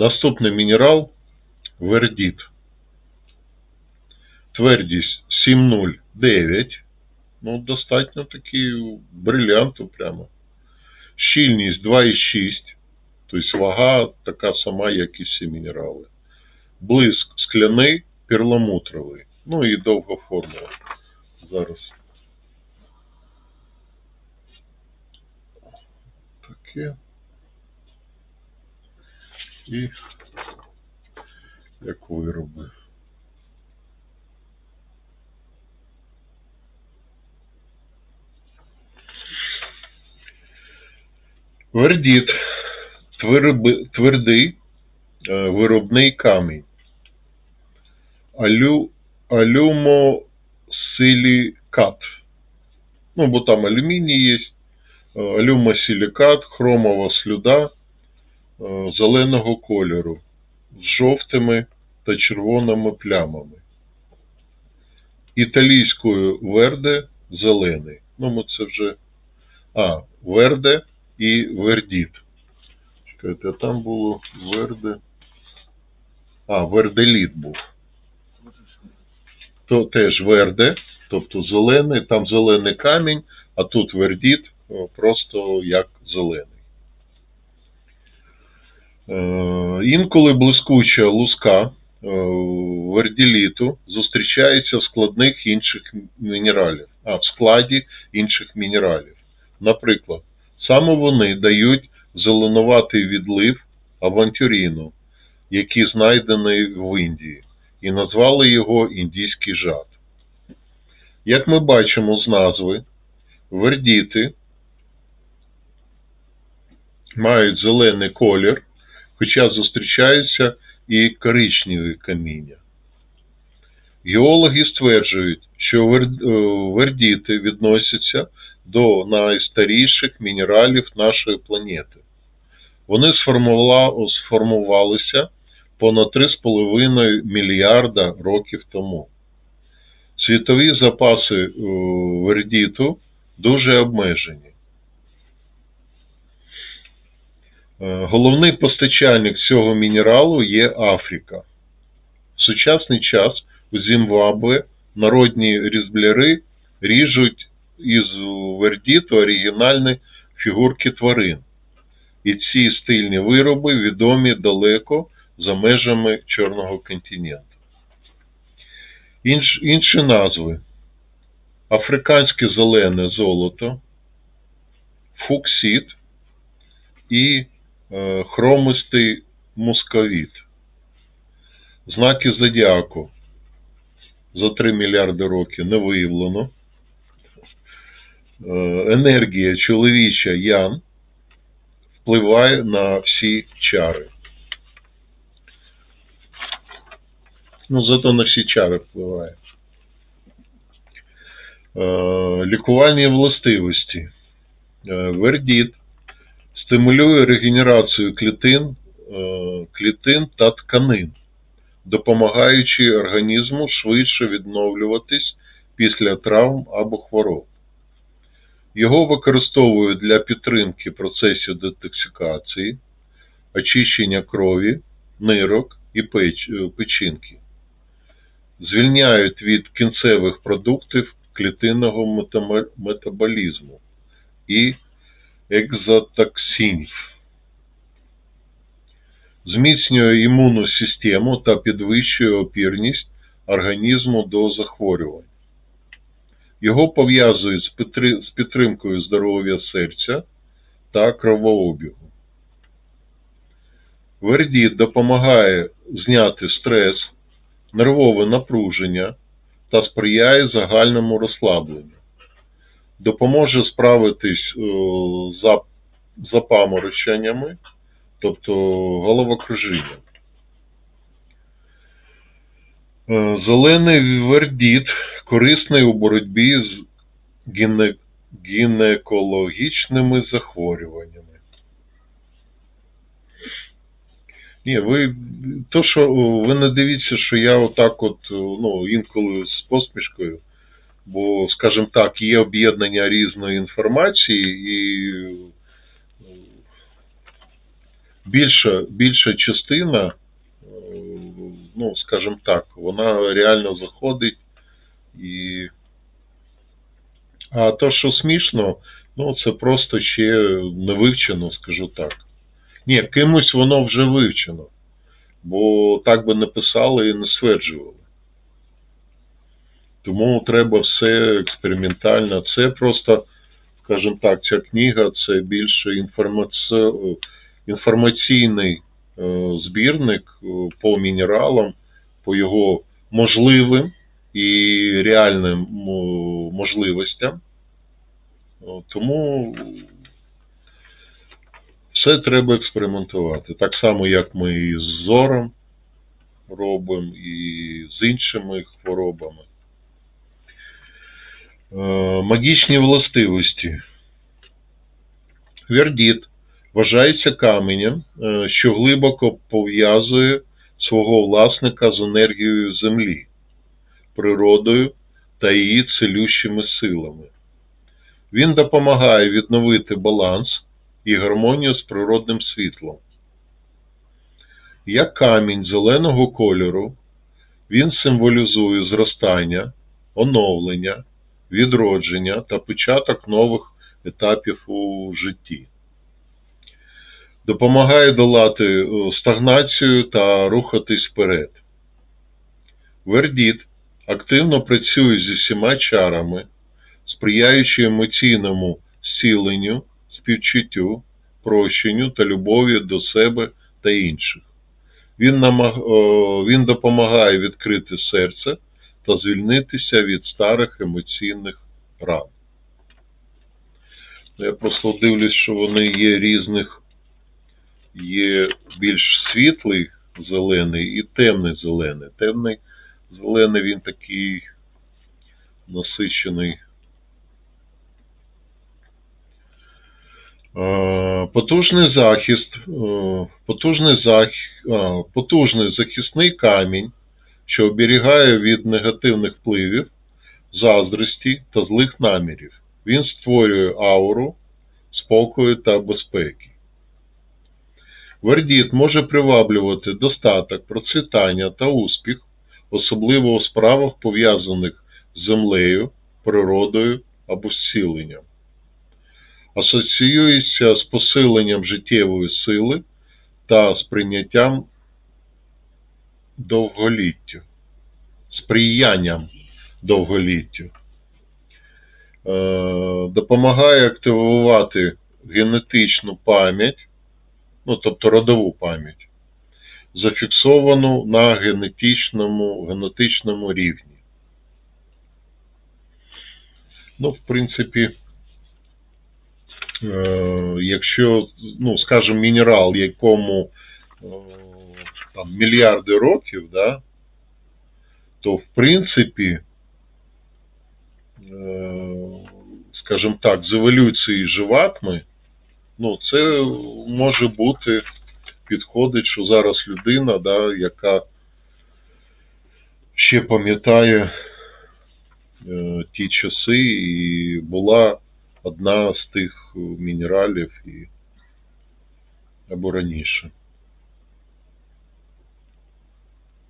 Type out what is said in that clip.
Наступний мінерал вердіт. Твердість 7,09. Ну, достатньо такий брилянту прямо. Щільність 2,6. Тобто вага така сама, як і всі мінерали. Блиск скляний, перламутровий. Ну і довга формула. Зараз. Таке. І як вироби. Вердіт. Твердий е, виробний камінь. Алю, алюмосилікат. Ну, бо там алюміній є. Е, Алюмосилікат, хромова слюда зеленого кольору з жовтими та червоними плямами. Італійською верде зелений. Ну, це вже. А, верде і вердіт. Чекайте, а там було верде. А, верделіт був. То теж верде, тобто зелений, там зелений камінь, а тут вердіт просто як зелений. Е, Інколи блискуча луска е, верділіту зустрічається в складних інших мінералів, а в складі інших мінералів. Наприклад, саме вони дають зеленуватий відлив авантюріну, який знайдений в Індії, і назвали його індійський жад. Як ми бачимо з назви, вердіти мають зелений колір, хоча зустрічаються і коричневі каміння. Геологи стверджують, що е, вердіти відносяться до найстаріших мінералів нашої планети. Вони сформувалися понад 3,5 мільярда років тому. Світові запаси е, вердіту дуже обмежені. Головний постачальник цього мінералу є Африка. В сучасний час у Зімбабве народні різбляри ріжуть із вердіту оригінальні фігурки тварин. І ці стильні вироби відомі далеко за межами Чорного континенту. Інш, інші назви: африканське зелене золото, фуксит і е, хромистий мусковіт. Знаки зодіаку за 3 мільярди років не виявлено. Е, енергія чоловіча ян впливає на всі чари. Ну, зато на всі чари впливає. Е, лікувальні властивості. Е, вердіт стимулює регенерацію клітин, е, клітин та тканин, допомагаючи організму швидше відновлюватись після травм або хвороб. Його використовують для підтримки процесів детоксикації, очищення крові, нирок і е, печінки. Звільняють від кінцевих продуктів клітинного метаболізму і екзотоксинів. Зміцнює імунну систему та підвищує опірність організму до захворювань. Його пов'язують з підтримкою здоров'я серця та кровообігу. Вердіт допомагає зняти стрес, нервове напруження та сприяє загальному розслабленню. Допоможе справитись е, з запамороченнями, тобто головокружінням. Е, Зелений вердіт корисний у боротьбі з гіне- гінекологічними захворюваннями. Ні, ви то, що ви не дивіться, що я отак от, ну, інколи з посмішкою, бо, скажімо так, є об'єднання різної інформації і е, більша, більша частина, ну, скажімо так, вона реально заходить і. А то, що смішно, ну, це просто ще не вивчено, скажу так. Ні, кимось воно вже вивчено. Бо так би не писали і не стверджували. Тому треба все експериментально. Це просто, скажімо так, ця книга це більше інформаці... інформаційний е, збірник е, по мінералам, по його можливим і реальним можливостям. Тому все треба експериментувати. Так само, як ми і з зором робимо, і з іншими хворобами. Е, Магічні властивості. Вердіт вважається каменем, е, що глибоко пов'язує свого власника з енергією Землі, природою та її цілющими силами. Він допомагає відновити баланс і гармонію з природним світлом. Як камінь зеленого кольору, він символізує зростання, оновлення, відродження та початок нових етапів у житті. Допомагає долати е, стагнацію та рухатись вперед. Вердіт активно працює зі всіма чарами, сприяючи емоційному зціленню, співчуттю, прощенню та любові до себе та інших. Він, намаг... він допомагає відкрити серце та звільнитися від старих емоційних ран. Я просто дивлюсь, що вони є різних, є більш світлий зелений і темний зелений. Темний зелений він такий насичений. Потужний захист, е, потужний, зах... потужний захисний камінь, що оберігає від негативних впливів, заздрості та злих намірів. Він створює ауру спокою та безпеки. Вердіт може приваблювати достаток, процвітання та успіх, особливо у справах, пов'язаних з землею, природою або зціленням асоціюється з посиленням життєвої сили та сприйняттям довголіття, сприянням довголіттю. Е, Допомагає активувати генетичну пам'ять, ну, тобто родову пам'ять, зафіксовану на генетичному, генетичному рівні. Ну, в принципі, е, якщо, ну, скажімо, мінерал, якому е, там, мільярди років, да, то в принципі, е, скажімо так, з еволюції живатми, ну, це може бути, підходить, що зараз людина, да, яка ще пам'ятає е, ті часи і була одна з тих мінералів і або раніше.